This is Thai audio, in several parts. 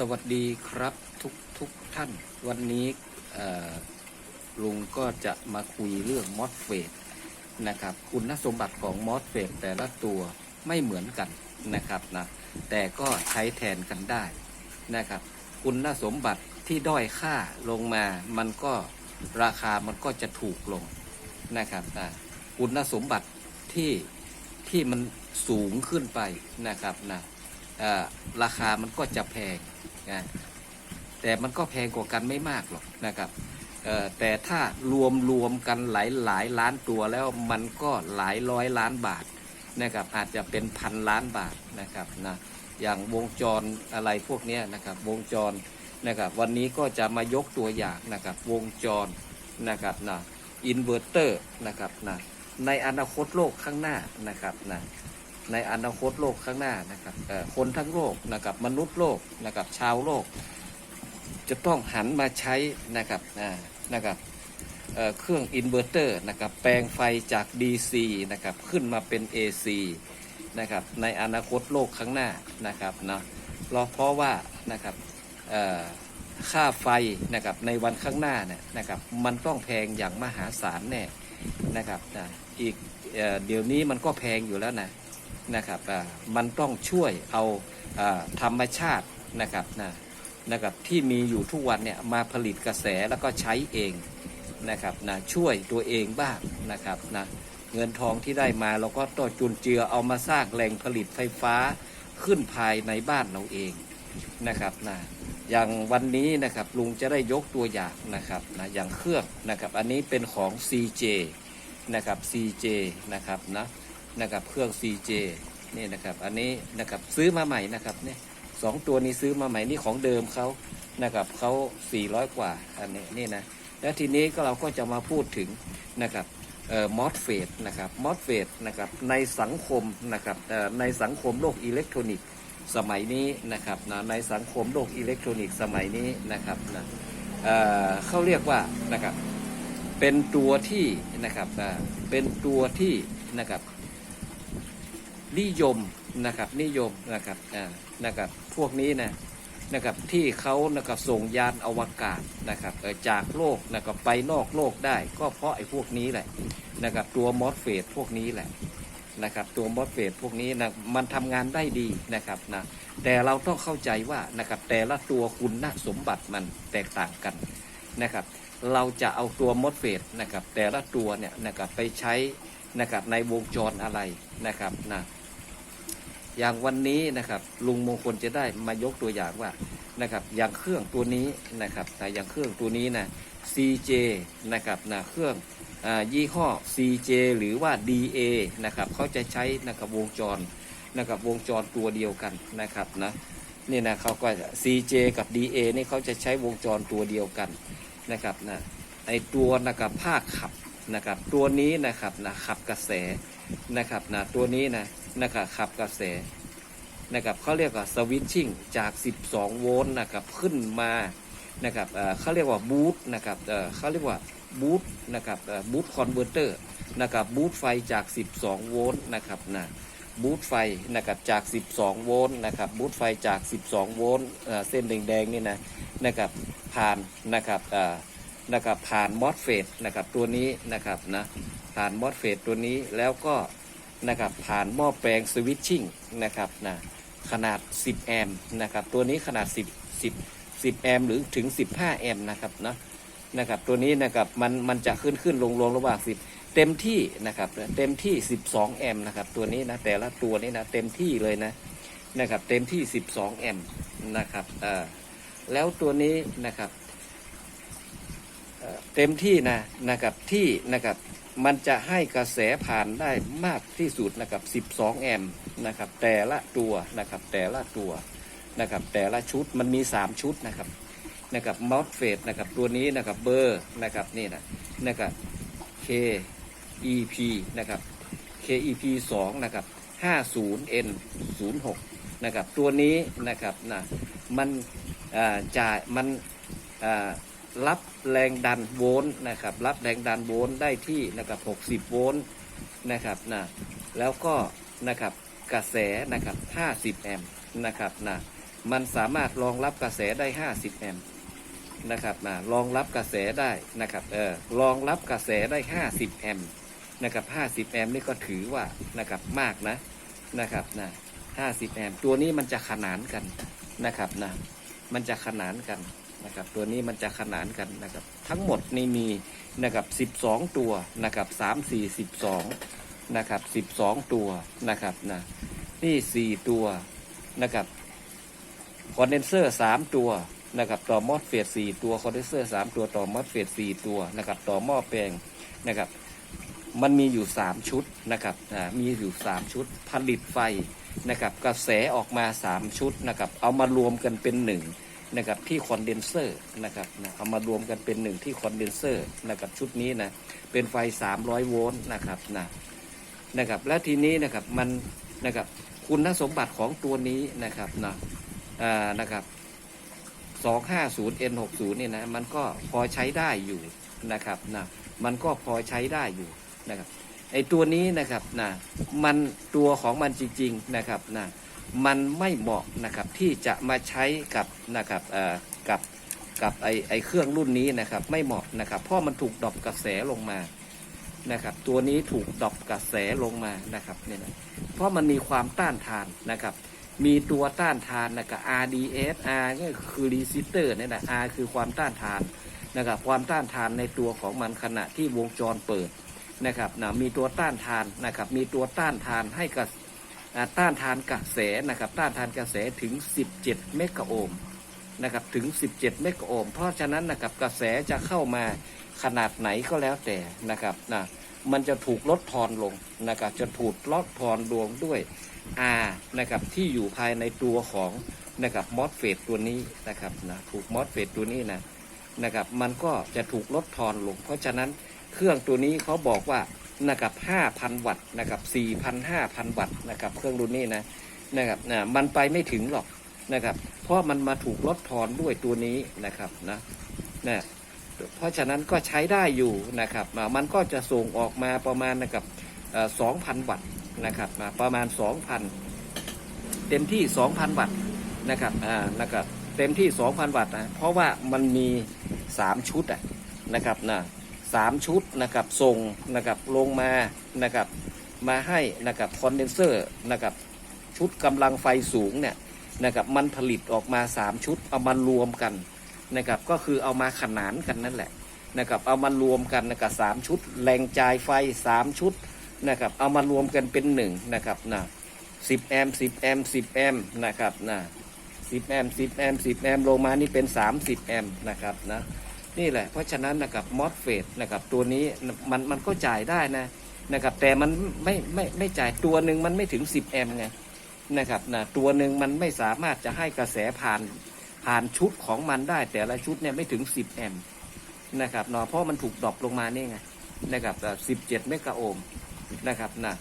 สวัสดีครับทุกทุกท่าน วันนี้ลุงก็จะมาคุยเรื่องมอสเฟตนะครับ คุณสมบัติของมอสเฟตแต่ละตัวไม่เหมือนกันนะครับนะแต่ก็ใช้แทนกันได้นะครับ คุณสมบัติที่ด้อยค่าลงมา มันก็ราคามันก็จะถูกลงนะครับนะคุณสมบัติที่ที่มันสูงขึ้นไปนะครับนะ ราคามันก็จะแพงนะแต่มันก็แพงกว่ากันไม่มากหรอกนะครับแต่ถ้ารวมรวมกันหลายหลายล้านตัวแล้วมันก็หลายร้อยล้านบาทนะครับอาจจะเป็นพันล้านบาทนะครับนะอย่างวงจรอะไรพวกนี้นะครับวงจรนะครับวันนี้ก็จะมายกตัวอย่างนะครับวงจรนะครับนะอินเวอร์เตอร์นะครับนะในอนาคตโลกข้างหน้านะครับนะ ในอนาคตโลกข้างหน้านะครับคนทั้งโลกนะครับมนุษย์โลกนะครับชาวโลก จะต้องหันมาใช้นะครับนะครับเครื่องอินเวอร์เตอร์นะครับแปลงไฟจาก DC นะครับขึ้นมาเป็น AC นะครับในอนาคตโลกข้างหน้านะครับนะเราเพราะว่านะครับค่าไฟนะครับในวันข้างหน้าเนี่ยนะครับมันต้องแพงอย่างมหาศาลแน่นะครับนะอีกเดี๋ยวนี้มันก็แพงอยู่แล้วนะ นะครับมันต้องช่วยเอาอ่าธรรมชาตินะครับนะนะครับที่มีอยู่ทุกวันเนี่ยมาผลิตกระแสแล้วก็ใช้เองนะครับนะช่วยตัวเองบ้างนะครับนะเงินทองที่ได้มาเราก็ต่อจุนเจือเอามาสร้างแหล่งผลิตไฟฟ้าขึ้นภายในบ้านเราเองนะครับนะอย่างวันนี้นะครับลุงจะได้ยกตัวอย่างนะครับนะอย่างเครื่องนะครับอันนี้เป็นของ CJ นะครับ CJ นะครับนะ นะครับเครื่อง CJ นี่นะครับอันนี้นะครับซื้อมาใหม่นะครับเนี่ยสองตัวนี้ซื้อมาใหม่นี่ของเดิมเขานะครับเขา400 กว่าอันนี้นี่นะแล้วทีนี้ก็เราก็จะมาพูดถึงนะครับเอ่อมอสเฟตนะครับมอสเฟตนะครับในสังคมนะครับในสังคมโลกอิเล็กทรอนิกส์สมัยนี้นะครับนะในสังคมโลกอิเล็กทรอนิกส์สมัยนี้นะครับนะเอ่อเขาเรียกว่านะครับเป็นตัวที่นะครับเป็นตัวที่นะครับ นิยมนะครับนิยมนะครับอ่านะครับพวกนี้นะนะครับที่เขานะครับส่งยานอวกาศนะครับจากโลกนะครับไปนอกโลกได้ ก็เพราะไอ้พวกนี้แหละนะครับตัวมอสเฟตพวกนี้แหละนะครับตัวมอสเฟตพวกนี้นะมันทำงานได้ดีนะครับนะแต่เราต้องเข้าใจว่านะครับแต่ละตัวคุณสมบัติมันแตกต่างกันนะครับ เราจะเอาตัวมอสเฟตนะครับแต่ละตัวเนี่ยนะครับไปใช้ นะครับในวงจรอะไรนะครับนะอย่างวันนี้นะครับลุงมงคลจะได้มายกตัวอย่างว่านะครับอย่างเครื่องตัวนี้นะครับแต่อย่างเครื่องตัวนี้นะ CJ นะครับนะเครื่องอยี่ห้อ CJ หรือว่า DA นะครับเขาจะใช้นะครับวงจรนะครับวงจรตัวเดียวกันนะครับนะนี่นะเขาก็ CJ กับ DA นี่เขาจะใช้วงจรตัวเดียวกันนะครับนะไอตัวนะครับภาคขับ นะครับตัวนี้นะครับนะขับกระแสนะครับนะตัวนี้นะนะครับขับกระแสนะครับเขาเรียกว่าสวิตชิ่งจาก 12 โวลต์นะครับขึ้นมานะครับเขาเรียกว่าบูตนะครับเขาเรียกว่าบูตนะครับบูตคอนเวอร์เตอร์นะครับบูตไฟจาก 12 โวลต์นะครับนะบูตไฟนะครับจาก 12 โวลต์นะครับบูตไฟจาก 12 โวลต์เส้นแดงๆนี่นะนะครับผ่านนะครับ นะครับผ่านมอสเฟตนะครับตัวนี้นะครับนะผ่านมอสเฟตตัวนี้แล้วก็นะครับผ่านหม้อแปลงสวิตชิ่งนะครับนะขนาด 10 แอมป์นะครับตัวนี้ขนาด 10 10 10 แอมป์หรือถึง 15 แอมป์นะครับนะนะครับตัวนี้นะครับมันมันจะขึ้นขึ้นลงลงระหว่าง 10 เต็มที่นะครับเต็มที่ 12 แอมป์นะครับตัวนี้นะแต่ละตัวนี้นะเต็มที่เลยนะนะครับเต็มที่ 12 แอมป์นะครับเออแล้วตัวนี้นะครับ เต็มที่นะนะครับที่นะครับมันจะให้กระแสผ่านได้มากที่สุดนะครับ 12 แอมป์นะครับ แต่ละตัวนะครับแต่ละตัวนะครับ แต่ละชุดมันมี 3 ชุดนะครับนะครับมอสเฟตนะครับตัวนี้นะครับเบอร์นะครับนี่นะนะครับ KEP นะครับ KEP 2นะครับ 50N 06นะครับตัวนี้นะครับนะมันอ่าจ่ายมันอ่า รับแรงดันโวลต์นะครับ รับแรงดันโวลต์ได้ที่นะครับ 60 โวลต์นะครับนะแล้วก็นะครับกระแสนะครับ 50 แอมป์นะครับนะมันสามารถรองรับกระแสได้ 50 แอมป์นะครับนะรองรับกระแสได้นะครับเออรองรับกระแสได้ 50 แอมป์นะครับ 50 แอมป์นี่ก็ถือว่านะครับมากนะนะครับนะ50 แอมป์ตัวนี้มันจะขนานกันนะครับนะมันจะขนานกัน นะครับ ตัวนี้มันจะขนานกันนะครับ ทั้งหมดนี่มีนะครับ 12 ตัวนะครับ3 4 12นะครับ12 ตัวนะครับนะนี่ 4 ตัวนะครับคอนเดนเซอร์ 3 ตัวนะครับต่อมอสเฟต4ตัวคอนเดนเซอร์3ตัวต่อมอสเฟต4ตัวนะครับต่อหม้อแปลงนะครับมันมีอยู่ 3 ชุดนะครับมีอยู่ 3 ชุดผลิตไฟนะครับกระแสออกมา 3 ชุดนะครับเอามารวมกันเป็นห นะครับที่คอนเดนเซอร์นะครับนะเอามารวมกันเป็นหนึ่งที่คอนเดนเซอร์นะครับชุดนี้นะเป็นไฟ 300 โวลต์นะครับนะนะครับและทีนี้นะครับมันนะครับคุณสมบัติของตัวนี้นะครับนะอ่านะครับ 250 N60 นี่นะมันก็พอใช้ได้อยู่นะครับนะมันก็พอใช้ได้อยู่นะครับไอตัวนี้นะครับนะมันตัวของมันจริง ๆ นะครับนะ มันไม่เหมาะนะครับที่จะมาใช้กับนะครับเอ่อกับกับไอไอเครื่องรุ่นนี้นะครับ ไม่เหมาะนะครับ เพราะมันถูกดรอปกระแสลงมานะครับ ตัวนี้ถูกดรอปกระแสลงมานะครับเนี่ยนะเพราะมันมีความต้านทานนะครับ มีตัวต้านทานนะครับ RDS R ก็คือรีซิสเตอร์เนี่แหละ R คือความต้านทานนะครับความต้านทานในตัวของมันขณะที่วงจรเปิดนะครับนะมีตัวต้านทานนะครับ มีตัวต้านทานให้กับ ต้านทานกระแสนะครับต้านทานกระแสถึง 17 เมกะโอห์มนะครับถึง 17 เมกะโอห์มเพราะฉะนั้นนะครับกระแสจะเข้ามาขนาดไหนก็แล้วแต่นะครับนะมันจะถูกลดทอนลงนะครับจะถูกลดทอนลงด้วย R นะครับที่อยู่ภายในตัวของนะครับมอสเฟตตัวนี้นะครับนะถูกมอสเฟตตัวนี้นะนะครับมันก็จะถูกลดทอนลง เพราะฉะนั้นเครื่องตัวนี้เขาบอกว่า นะครับ5,000 วัตต์นะครับ4,000 5,000 วัตต์นะครับเครื่องรุ่นนี้นะนะครับนะมันไปไม่ถึงหรอกนะครับ เพราะมันมาถูกลดทอนด้วยตัวนี้นะครับนะนะเพราะฉะนั้นก็ใช้ได้อยู่นะครับ มันก็จะส่งออกมาประมาณนะครับ2,000 วัตต์นะครับมาประมาณ 2,000 เต็มที่ 2,000 วัตต์นะครับอ่านะครับเต็มที่ 2,000 วัตต์นะเพราะว่ามันมี 3 ชุดอะนะครับนะ สามชุดนะครับส่งนะครับลงมานะครับมาให้นะครับคอนเดนเซอร์นะครับชุดกำลังไฟสูงเนี่ยนะครับมันผลิตออกมา 3 ชุดเอามารวมกันนะครับก็คือเอามาขนานกันนั่นแหละนะครับเอามารวมกันนะครับสามชุด แรงจ่ายไฟ 3 ชุดนะครับเอามารวมกันเป็นหนึ่งนะครับนะสิบแอมสิบแอมสิบแอมนะครับนะสิบแอมสิบแอมสิบแอมลงมานี่เป็นสามสิบแอมนะครับนะ นี่แหละ เพราะฉะนั้นนะครับมอสเฟตนะครับตัวนี้มันมันก็จ่ายได้นะนะครับแต่มันไม่ไม่ไม่จ่ายตัวหนึ่งมันไม่ถึงสิบแอมไงนะครับนะตัวหนึ่งมันไม่สามารถจะให้กระแสผ่านผ่านชุดของมันได้ แต่ละชุดเนี่ยไม่ถึงสิบแอมนะครับเนาะเพราะมันถูกดรอปลงมานี่ไงนะครับสิบเจ็ดเมกะโอห์มนะครับนะ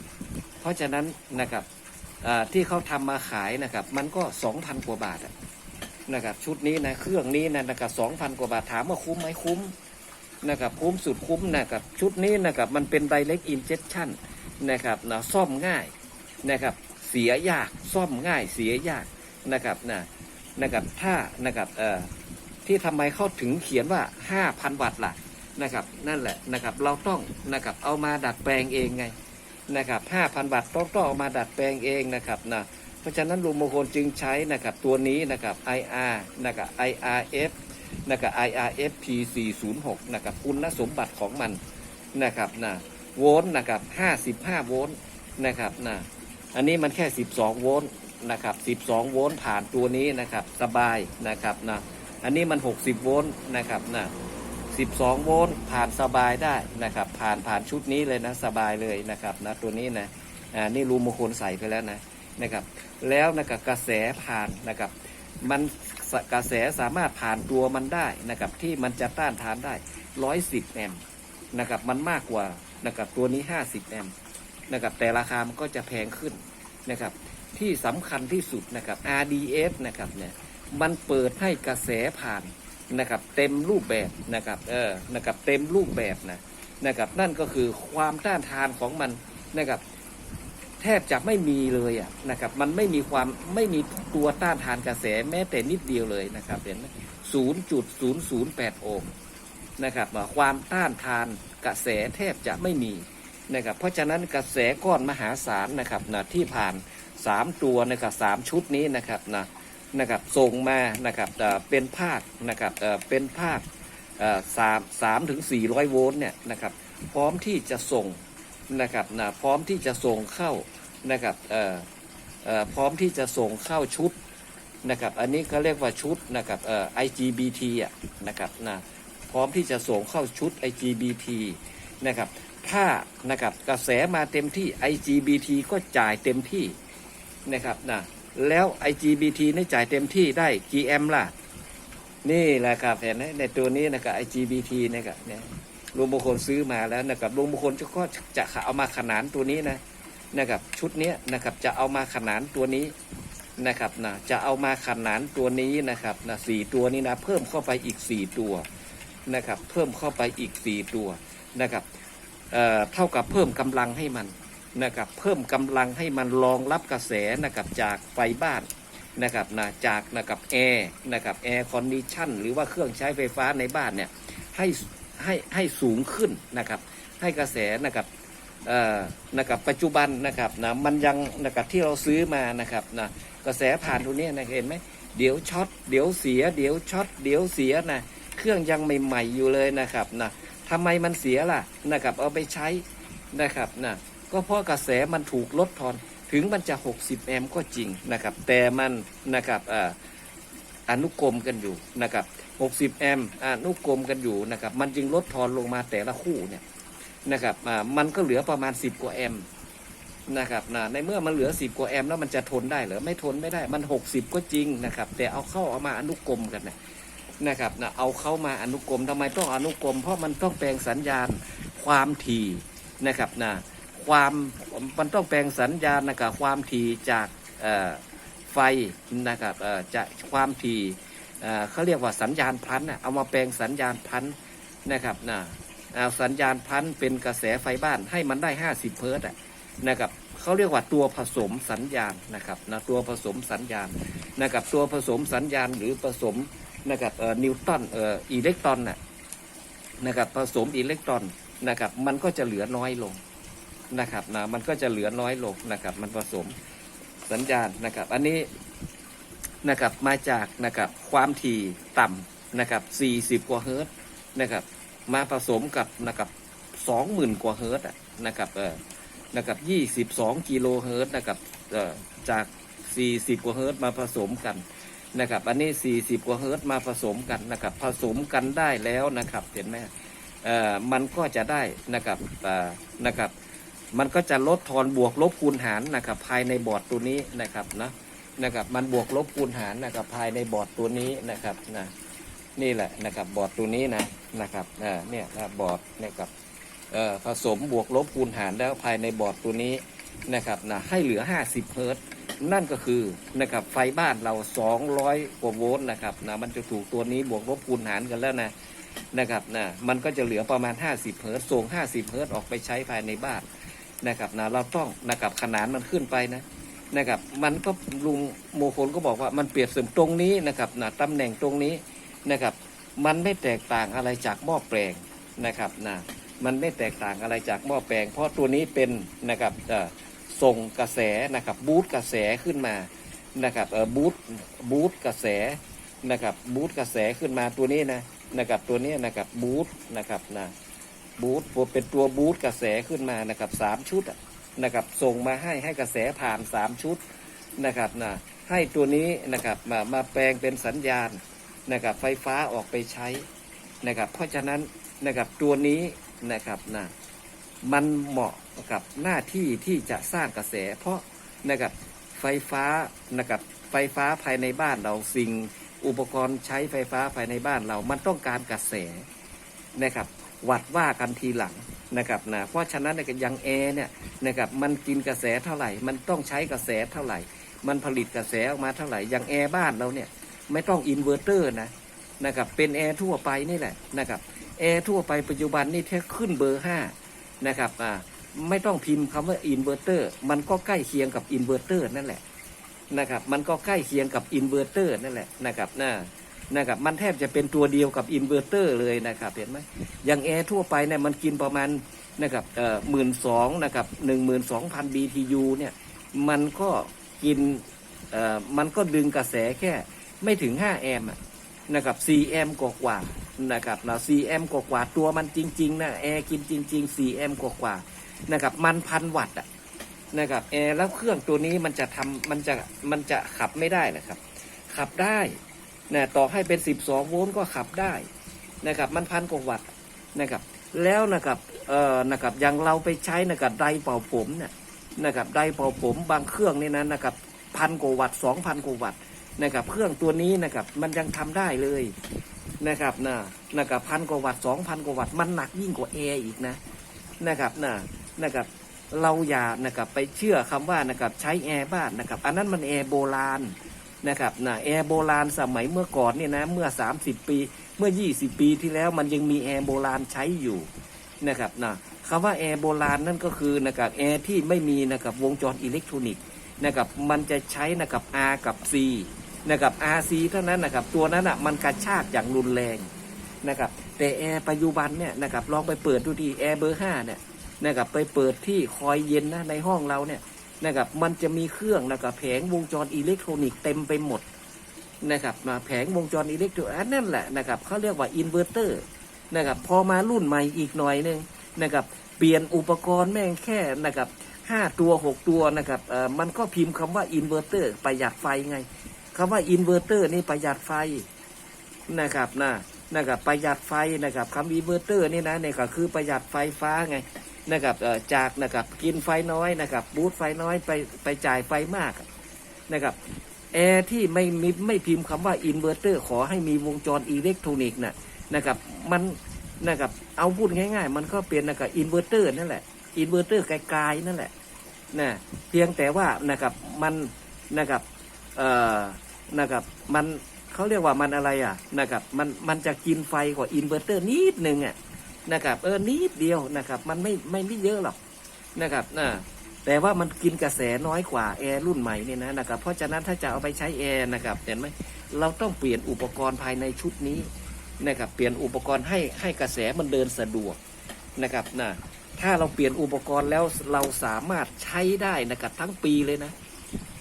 เพราะฉะนั้นนะครับที่เขาทำมาขายนะครับมันก็ 2,000 กว่าบาทอะ นะครับชุดนี้นะเครื่องนี้นะนะครับ2,000กว่าบาทถามว่าคุ้มไหมคุ้มนะครับคุ้มสุดคุ้มนะครับชุดนี้นะครับมันเป็น direct injection นนะครับนะซ่อมง่ายนะครับเสียยากซ่อมง่ายเสียยากนะครับนะนะครับถ้านะครับเอ่อที่ทำไมเขาถึงเขียนว่า 5,000 วัตต์ล่ะนะครับนั่นแหละนะครับเราต้องนะครับเอามาดัดแปลงเองไงนะครับห้าพันบาทต้องต้องเอามาดัดแปลงเองนะครับนะ เพราะฉะนั้นลุงมงคลจึงใช้นะครับตัวนี้นะครับ IR นะครับ IRF นะครับ IRF P406 นะครับคุณสมบัติของมันนะครับนะโวลต์นะครับ55 โวลต์นะครับนะอันนี้มันแค่ 12 โวลต์นะครับ12 โวลต์ผ่านตัวนี้นะครับสบายนะครับนะอันนี้มัน 60 โวลต์นะครับนะ12 โวลต์ผ่านสบายได้นะครับผ่านผ่านชุดนี้เลยนะสบายเลยนะครับนะตัวนี้นะอ่านี่รูมงคลใส่ไปแล้วนะ นะครับ แล้วนะครับกระแสผ่านนะครับ มันกระแสสามารถผ่านตัวมันได้นะครับ ที่มันจะต้านทานได้ 110 แอมป์นะครับ มันมากกว่านะครับตัวนี้ 50 แอมป์นะครับ แต่ราคามันก็จะแพงขึ้นนะครับ ที่สำคัญที่สุดนะครับ RDF นะครับเนี่ยมันเปิดให้กระแสผ่านนะครับ เต็มรูปแบบนะครับ เออนะครับเต็มรูปแบบนะนะครับ นั่นก็คือความต้านทานของมันนะครับ แทบจะไม่มีเลยอะนะครับ มันไม่มีความไม่มีตัวต้านทานกระแสแม้แต่นิดเดียวเลยนะครับเห็นไหมศูนย์จุดศูนย์ศูนย์แปดโอห์มนะครับความต้านทานกระแสแทบจะไม่มีนะครับเพราะฉะนั้นกระแสก้อนมหาศาลนะครับนะที่ผ่านสามตัวนะครับสามชุดนี้นะครับนะนะครับส่งมานะครับเป็นภาคนะครับเป็นภาคสามสามถึงสี่ร้อยโวลต์เนี่ยนะครับพร้อมที่จะส่ง นะครับนะพร้อมที่จะส่งเข้านะครับเอ่อเอ่อพร้อมที่จะส่งเข้าชุดนะครับอันนี้เขาเรียกว่าชุดนะครับเอ่อ IGBT อะนะครับนะพร้อมที่จะส่งเข้าชุด IGBT นะครับถ้านะครับกระแสมาเต็มที่ IGBT ก็จ่ายเต็มที่นะครับนะแล้ว IGBT นี่จ่ายเต็มที่ได้กี่แอมป์ล่ะ นี่แหละครับเห็นไหมในตัวนี้นะครับ IGBT นะครับเนี่ย ลุงมงคลซื้อมาแล้วนะครับลุงมงคลจะก็จะเอามาขนานตัวนี้นะนะครับชุดนี้นะครับจะเอามาขนานตัวนี้นะครับนะจะเอามาขนานตัวนี้นะครับนะสี่ตัวนี้นะเพิ่มเข้าไปอีกสี่ตัวนะครับเพิ่มเข้าไปอีกสี่ตัวนะครับเอ่อเท่ากับเพิ่มกำลังให้มันนะครับเพิ่มกำลังให้มันรองรับกระแสนะครับจากไฟบ้านนะครับนะจากนะครับแอร์นะครับแอร์คอนดิชันหรือว่าเครื่องใช้ไฟฟ้าในบ้านเนี่ยให้ ให้ให้สูงขึ้นนะครับ ให้กระแสนะครับนะครับปัจจุบันนะครับนะมันยังนะครับที่เราซื้อมานะครับนะกระแสผ่านตัวนี้นะเห็นไหมเดี๋ยวช็อตเดี๋ยวเสีย เดี๋ยวช็อตเดี๋ยวเสียนะเครื่องยังใหม่ๆอยู่เลยนะครับนะทำไมมันเสียล่ะนะครับเอาไปใช้นะครับนะก็เพราะกระแสมันถูกลดทอนถึงมันจะ 60 แอมป์ก็จริงนะครับ แต่มันนะครับอนุกรมกันอยู่นะครับ 60 แอมป์อนุกรมกันอยู่นะครับ มันจึงลดทอนลงมาแต่ละคู่เนี่ยนะครับมันก็เหลือประมาณ 10 กว่าแอมป์นะครับนะในเมื่อมันเหลือ 10 กว่าแอมป์แล้วมันจะทนได้หรือไม่ทนไม่ได้มัน 60 ก็จริงนะครับ แต่เอาเข้าเอามาอนุกรมกันนะนะครับนะเอาเข้ามาอนุกรมทำไมต้องอนุกรม เพราะมันต้องแปลงสัญญาณความถี่นะครับนะความมันต้องแปลงสัญญาณนะครับความถี่จากไฟนะครับจะความถี่ เขาเรียกว่าสัญญาณพันธ์เอามาแปลงสัญญาณพันธ์นะครับนะเอาสัญญาณพันธ์เป็นกระแสไฟบ้านให้มันได้ 50 เฮิรตซ์อะนะครับเขาเรียกว่าตัวผสมสัญญาณนะครับนะตัวผสมสัญญาณนะครับตัวผสมสัญญาณหรือผสมนะครับนิวตันอ,อ,อิเล็กตรอนนะนะครับผสมอิเล็กตรอนนะครับมันก็จะเหลือน้อยลงนะครับนะมันก็จะเหลือน้อยลงนะครับ มันผสมสัญญาณนะครับ อันนี้ นะครับมาจากนะครับความถี่ต่ำนะครับ40 กว่าเฮิร์ตนะครับมาผสมกับนะครับ20,000 กว่าเฮิรตซ์อะนะครับเออนะครับ22 กิโลเฮิร์ตนะครับเออจาก 40 กว่าเฮิร์ตมาผสมกันนะครับอันนี้ 40 กว่าเฮิร์ตมาผสมกันนะครับผสมกันได้แล้วนะครับเห็นไหมเอ่อมันก็จะได้นะครับเอ่อนะครับมันก็จะลดทอนบวกลบคูณหารนะครับภายในบอร์ดตัวนี้นะครับนะ นะครับมันบวกลบคูณหารนะครับภายในบอร์ดตัวนี้นะครับนะนี่แหละนะครับบอร์ดตัวนี้นะนะครับอ่าเนี่ยนะบอร์ดนะครับเอ่อผสมบวกลบคูณหารแล้วภายในบอร์ดตัวนี้นะครับนะให้เหลือ 50 เฮิร์ตนั่นก็คือนะครับไฟบ้านเรา 200 กว่าโวลต์นะครับนะมันจะถูกตัวนี้บวกลบคูณหารกันแล้วนะนะครับนะมันก็จะเหลือประมาณ 50 เฮิร์ตส่ง 50 เฮิร์ตออกไปใช้ภายในบ้านนะครับนะเราต้องนะครับขนานมันขึ้นไปนะ นะครับ มันก็ลุงโมโคนก็บอกว่ามันเปรียบเสมือนตรงนี้นะครับนะตำแหน่งตรงนี้นะครับ มันไม่แตกต่างอะไรจากหม้อแปลงนะครับนะมันไม่แตกต่างอะไรจากหม้อแปลง เพราะตัวนี้เป็นนะครับเออส่งกระแสนะครับบูตกระแสขึ้นมานะครับเออบูตบูตกระแสนะครับบูตกระแสขึ้นมาตัวนี้นะนะครับตัวนี้นะครับบูตนะครับนะบูทเป็นตัวบูทกระแสขึ้นมานะครับสามชุดอะ นะครับส่งมาให้ให้กระแสผ่านสามชุดนะครับนะให้ตัวนี้นะครับมามาแปลงเป็นสัญญาณนะครับไฟฟ้าออกไปใช้นะครับเพราะฉะนั้นนะครับตัวนี้นะครับนะมันเหมาะกับหน้าที่ที่จะสร้างกระแส เพราะนะครับไฟฟ้านะครับไฟฟ้าภายในบ้านเราสิ่งอุปกรณ์ใช้ไฟฟ้าภายในบ้านเรา มันต้องการกระแสนะครับวัดว่ากันทีหลัง นะครับนะเพราะฉะนั้นเนี่ยยังแอร์เนี่ยนะครับมันกินกระแสเท่าไหร่ มันต้องใช้กระแสเท่าไหร่ มันผลิตกระแสออกมาเท่าไหร่อย่างแอร์บ้านเราเนี่ยไม่ต้องอินเวอร์เตอร์นะนะครับเป็นแอร์ทั่วไปนี่แหละนะครับแอร์ทั่วไปปัจจุบันนี่แค่ขึ้นเบอร์ห้านะครับอ่าไม่ต้องพิมพ์คำว่าอินเวอร์เตอร์มันก็ใกล้เคียงกับอินเวอร์เตอร์นั่นแหละนะครับมันก็ใกล้เคียงกับอินเวอร์เตอร์นั่นแหละนะครับนะ นะครับมันแทบจะเป็นตัวเดียวกับอินเวอร์เตอร์เลยนะครับเห็นไหมอย่างแอร์ทั่วไปเนี่ยมันกินประมาณนะครับเอ่อหมื่นสองนะครับหนึ่งหมื่นสองพัน BTU เนี่ยมันก็กินเอ่อมันก็ดึงกระแสแค่ไม่ถึง5แอมนะครับ4แอมป์กว่านะครับนะ4แอมป์กว่าตัวมันจริงๆนะแอร์กินจริงๆ4แอมป์กว่านะครับมันพันวัตต์อะนะครับแอร์แล้วเครื่องตัวนี้มันจะทำมันจะมันจะขับไม่ได้นะครับ ขับได้ นะต่อให้เป็น 12 โวลต์ก็ขับได้นะครับมันพันกว่าวัตต์นะครับแล้วนะครับเอ่อนะครับอย่างเราไปใช้นะครับไดเป่าผมเนี่ยนะครับไดเป่าผมบางเครื่องนี่นะนะครับพันกว่าวัตต์สองพันกว่าวัตต์นะครับเครื่องตัวนี้นะครับมันยังทำได้เลยนะครับนะนะครับพันกว่าวัตต์สองพันกว่าวัตต์มันหนักยิ่งกว่าแอร์อีกนะนะครับนะนะครับเราอย่านะครับไปเชื่อคำว่านะครับใช้แอร์บ้านนะครับอันนั้นมันแอร์โบราณ นะครับนะแอร์โบราณสมัยเมื่อก่อนเนี่ยนะเมื่อ 30 ปี เมื่อ 20 ปีที่แล้วมันยังมีแอร์โบราณใช้อยู่นะครับนะคำว่าแอร์โบราณนั่นก็คือนะครับแอร์ที่ไม่มีนะครับวงจรอิเล็กทรอนิกส์นะครับมันจะใช้นะครับ R กับ C นะครับ RC เท่านั้นนะครับตัวนั้นอะมันกระชากอย่างรุนแรงนะครับแต่แอร์ปัจจุบันเนี่ยนะครับลองไปเปิดดูดีแอร์เบอร์5เนี่ยนะครับไปเปิดที่คอยเย็นนะในห้องเราเนี่ย นะครับมันจะมีเครื่องนะครับแผงวงจรอิเล็กทรอนิกส์เต็มไปหมดนะครับมาแผงวงจรอิเล็กทรอนิกส์นั่นแหละนะครับเขาเรียกว่าอินเวอร์เตอร์นะครับพอมารุ่นใหม่อีกหน่อยหนึงนะครับเปลี่ยนอุปกรณ์แม่งแค่นะครับห้าตัวหกตัวนะครับเอ่อมันก็พิมพ์คำว่าอินเวอร์เตอร์ประหยัดไฟไงคำว่าอินเวอร์เตอร์นี่ประหยัดไฟนะครับนะนะครับประหยัดไฟนะครับคำอินเวอร์เตอร์นี่นะเนี่ยก็คือประหยัดไฟฟ้าไง นะครับจากนะครับกินไฟน้อยนะครับบูตไฟน้อยไปไปจ่ายไฟมากนะครับแอร์ที่ไม่มีไม่พิมพ์คำว่าอินเวอร์เตอร์ขอให้มีวงจรอิเล็กทรอนิกส์นะนะครับมันนะครับเอาพูดง่ายๆ มันก็เป็นนะครับอินเวอร์เตอร์นั่นแหละอินเวอร์เตอร์ไกลๆนั่นแหละนะเพียงแต่ว่านะครับมันนะครับเอ่อนะครับมันเขาเรียกว่ามันอะไรอะนะครับมันมันจะกินไฟกว่าอินเวอร์เตอร์นิดนึงอะ นะครับเออนิดเดียวนะครับ มันไม่ไม่ไม่เยอะหรอกนะครับนะแต่ว่ามันกินกระแสน้อยกว่าแอร์รุ่นใหม่เนี่ยนะนะครับ เพราะฉะนั้นถ้าจะเอาไปใช้แอร์นะครับเห็นไหมเราต้องเปลี่ยนอุปกรณ์ภายในชุดนี้นะครับ เปลี่ยนอุปกรณ์ให้ให้กระแสมันเดินสะดวกนะครับนะถ้าเราเปลี่ยนอุปกรณ์แล้วเราสามารถใช้ได้นะครับทั้งปีเลยนะ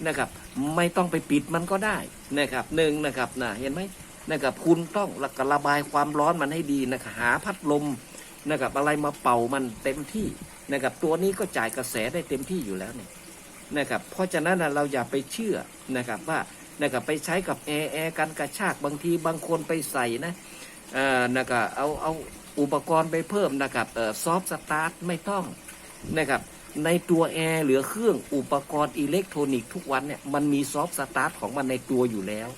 นะครับ ไม่ต้องไปปิดมันก็ได้นะครับหนึ่งนะครับนะเห็นไหมนะครับคุณต้องระบายความร้อนมันให้ดีนะครับหาพัดลม นะครับอะไรมาเป่ามันเต็มที่นะครับตัวนี้ก็จ่ายกระแสได้เต็มที่อยู่แล้วเนี่ยนะครับเพราะฉะนั้นเราอย่าไปเชื่อนะครับว่านะครับไปใช้กับแอร์แอร์กันกระชากบางทีบางคนไปใส่นะเอ่อนะครับเอาเอาอุปกรณ์ไปเพิ่มนะครับเอ่อซอฟต์สตาร์ทไม่ต้องนะครับในตัวแอร์หรือเครื่องอุปกรณ์อิเล็กทรอนิกส์ทุกวันเนี่ยมันมีซอฟต์สตาร์ทของมันในตัวอยู่แล้ว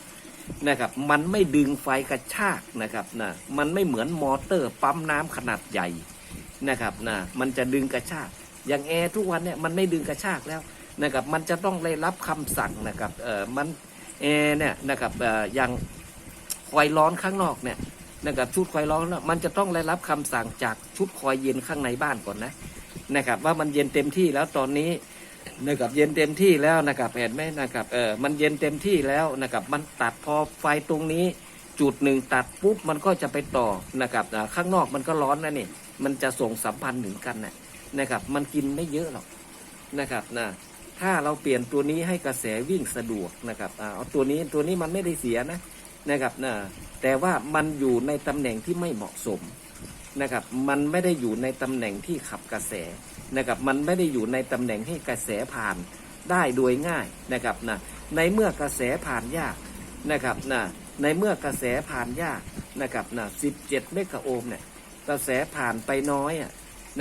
นะครับ มันไม่ดึงไฟกระชากนะครับนะมันไม่เหมือนมอเตอร์ปั๊มน้ำขนาดใหญ่นะครับนะมันจะดึงกระชาก อย่างแอร์ทุกวันเนี่ยมันไม่ดึงกระชากแล้วนะครับ มันจะต้องได้รับคำสั่งนะครับเออมันแอร์เนี่ยนะครับเอออย่างคอยร้อนข้างนอกเนี่ยนะครับชุดคอยร้อนเนี่ยมันจะต้องได้รับคำสั่งจากชุดคอยเย็นข้างในบ้านก่อนนะนะครับ ว่ามันเย็นเต็มที่แล้วตอนนี้ นะครับเย็นเต็มที่แล้วนะครับเห็นไหมนะครับเออมันเย็นเต็มที่แล้วนะครับมันตัดพอไฟตรงนี้ จุดหนึ่งตัดปุ๊บมันก็จะไปต่อนะครับข้างนอกมันก็ร้อนนะนี่มันจะส่งสัมพันธ์ถึงกันนะนะครับ มันกินไม่เยอะหรอกนะครับนะถ้าเราเปลี่ยนตัวนี้ให้กระแสวิ่งสะดวกนะครับเอาตัวนี้ตัวนี้มันไม่ได้เสียนะนะครับนะแต่ว่ามันอยู่ในตำแหน่งที่ไม่เหมาะสม นะครับมันไม่ได้อยู่ในตำแหน่งที่ขับกระแสนะครับมันไม่ได้อยู่ในตำแหน่งให้กระแสผ่านได้โดยง่ายนะครับนะในเมื่อกระแสผ่านยากนะครับนะในเมื่อกระแสผ่านยากนะครับนะ17เจ็ดเมกะโอห์มเนี่ยกระแสผ่านไปน้อย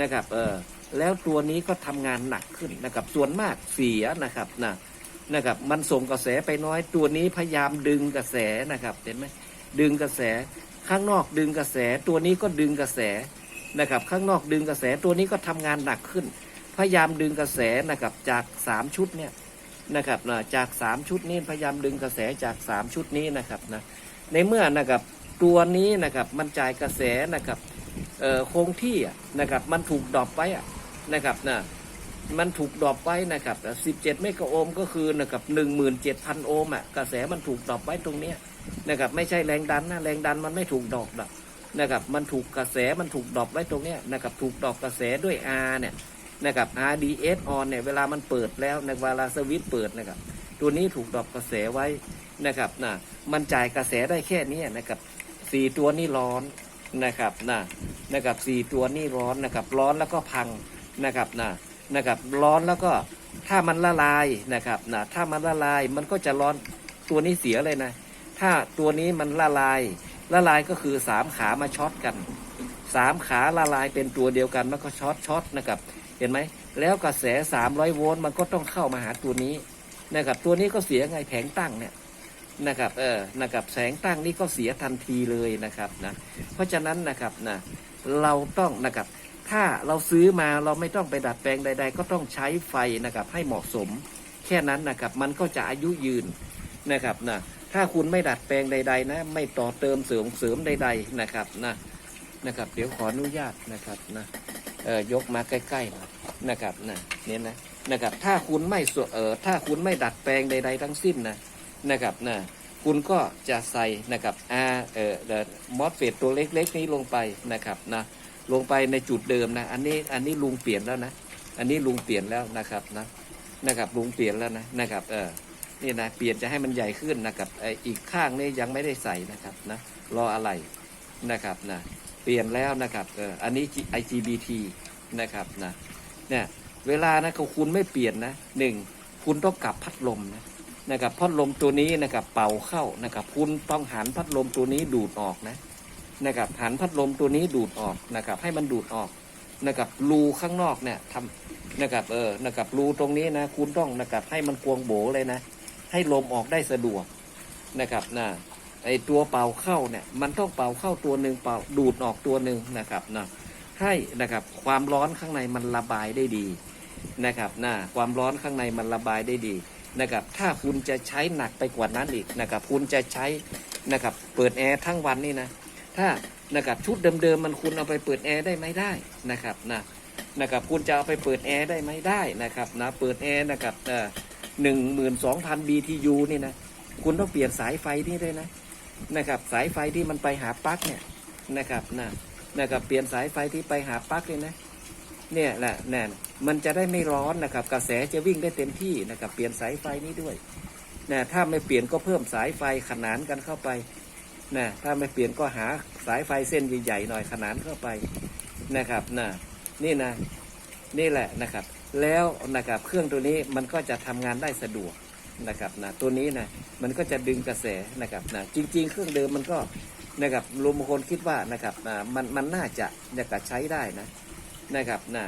นะครับเออแล้วตัวนี้ก็ทำงานหนักขึ้นนะครับส่วนมากเสียนะครับนะนะครับมันส่งกระแสไปน้อยตัวนี้พยายามดึงกระแสนะครับเห็นไหม ดึงกระแส ข้างนอกดึงกระแส ตัวนี้ก็ดึงกระแสนะครับ ข้างนอกดึงกระแสตัวนี้ก็ทำงานหนักขึ้น พยายามดึงกระแสนะครับจากสามชุดเนี่ยนะครับนะจากสามชุดนี้พยายามดึงกระแสจากสามชุดนี้นะครับนะในเมื่อนะครับตัวนี้นะครับมันจ่ายกระแสนะครับเอ่อคงที่นะครับมันถูกดรอปไว้นะครับนะมันถูกดรอปไว้นะครับ17เมกะโอห์มก็คือนะครับ17,000 โอห์มอะกระแสมันถูกดรอปไว้ตรงเนี้ย นะครับไม่ใช่แรงดันนะแรงดันมันไม่ถูกดอปหรอกนะครับมันถูกกระแสมันถูกดอปไว้ตรงเนี้ยนะครับถูกดอปกระแสด้วย R เนี่ยนะครับ RDS on เนี่ยเวลามันเปิดแล้วในเวลาสวิตเปิดนะครับตัวนี้ถูกดอปกระแสไว้นะครับนะมันจ่ายกระแสได้แค่นี้นะครับสี่ตัวนี้ร้อนนะครับนะนะครับสี่ตัวนี้ร้อนนะครับร้อนแล้วก็พังนะครับนะนะครับร้อนแล้วก็ถ้ามันละลายนะครับนะถ้ามันละลายมันก็จะร้อนตัวนี้เสียเลยนะ ถ้าตัวนี้มันละลาย ละลายก็คือสามขามาช็อตกันสามขาละลายเป็นตัวเดียวกันมันก็ช็อตช็อตนะครับ เห็นไหมแล้วกระแส 300 โวลต์มันก็ต้องเข้ามาหาตัวนี้นะครับตัวนี้ก็เสียไงแผงตั้งเนี่ยนะครับเออนะครับแสงตั้งนี่ก็เสียทันทีเลยนะครับนะเพราะฉะนั้นนะครับนะเราต้องนะครับถ้าเราซื้อมาเราไม่ต้องไปดัดแปลงใด ๆ ก็ต้องใช้ไฟนะครับให้เหมาะสม แค่นั้นนะครับมันก็จะอายุยืนนะครับนะ ถ้าคุณไม่ดัดแปลงใด ๆ นะ ไม่ต่อเติมเสริมเสริมใด ๆนะครับนะนะครับ เดี๋ยวขออนุญาตนะครับนะเออยกมาใกล้ๆหน่อยนะครับนะเนี่ยนะนะครับ ถ้าคุณไม่สวเอ่อถ้าคุณไม่ดัดแปลงใด ๆ ทั้งสิ้นนะนะครับนะคุณก็จะใส่นะครับอาเออมอสเฟตตัวเล็ก ๆ นี้ลงไปนะครับนะลงไปในจุดเดิมนะ อันนี้อันนี้ลุงเปลี่ยนแล้วนะ อันนี้ลุงเปลี่ยนแล้วนะครับนะนะครับลุงเปลี่ยนแล้วนะนะครับเออ นี่นะเปลี่ยนจะให้มันใหญ่ขึ้นนะครับไออีกข้างนี่ยังไม่ได้ใส่นะครับนะรออะไรนะครับนะเปลี่ยนแล้วนะครับเอออันนี้ IGBT นะครับนะเนี่ยเวลานะคุณไม่เปลี่ยนนะหนึ่งคุณต้องกลับพัดลมนะนะครับพัดลมตัวนี้นะครับเป่าเข้านะครับคุณต้องหันพัดลมตัวนี้ดูดออกนะนะครับหันพัดลมตัวนี้ดูดออกนะครับให้มันดูดออกนะครับรูข้างนอกเนี่ยทำนะครับเออนะครับรูตรงนี้นะคุณต้องนะครับให้มันกวงโบเลยนะ ให้ลมออกได้สะดวกนะครับนะไอตัวเป่าเข้าเนี่ยมันต้องเป่าเข้าตัวหนึ่งเป่าดูดออกตัวหนึ่งนะครับนะให้นะครับความร้อนข้างในมันระบายได้ดีนะครับนะความร้อนข้างในมันระบายได้ดีนะครับถ้าคุณจะใช้หนักไปกว่านั้นอีกนะครับคุณจะใช้นะครับเปิดแอร์ทั้งวันนี่นะถ้านะครับชุดเดิมๆมันคุณเอาไปเปิดแอร์ได้ไหมได้นะครับนะนะครับคุณจะเอาไปเปิดแอร์ได้ไหมได้นะครับนะเปิดแอร์นะครับหนึ่งหมื่นสอ งพัน BTU นี่นะคุณต้องเปลี่ยนสายไฟนี่ด้วยนะนะครับสายไฟที่มันไปหาปลั๊กเนี่ยนะครับนะนะครับเปลี่ยนสายไฟที่ไปหาปลั๊กเลยนะเนี่ยแหละเนี่ยมันจะได้ไม่ร้อนนะครับ กระแสจะวิ่งได้เต็มที่นะครับเปลี่ยนสายไฟนี้ด้วยนะถ้าไม่เปลี่ยนก็เพิ่มสายไฟขนานกันเข้าไปนะถ้าไม่เปลี่ยนก็หาสายไฟเส้นใหญ่ๆหน่อยขนานเข้าไปนะครับนะนี่นะนี่แหละนะครับ แล้วนะครับเครื่องตัวนี้มันก็จะทำงานได้สะดวกนะครับนะตัวนี้นะมันก็จะดึงกระแสนะครับนะจริง ๆ เครื่องเดิมมันก็นะครับลุงบางคนคิดว่านะครับนะมันมันน่าจะนะครับใช้ได้นะนะครับนะ